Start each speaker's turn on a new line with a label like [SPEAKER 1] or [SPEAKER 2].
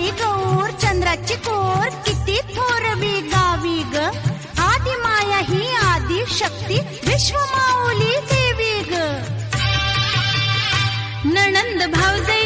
[SPEAKER 1] बाई गौर चंद्राची कोर किती थोरवी गावी ग. आदि माया ही आदि शक्ती विश्व विश्वमाऊली देवी ग.
[SPEAKER 2] नणंद भाऊजे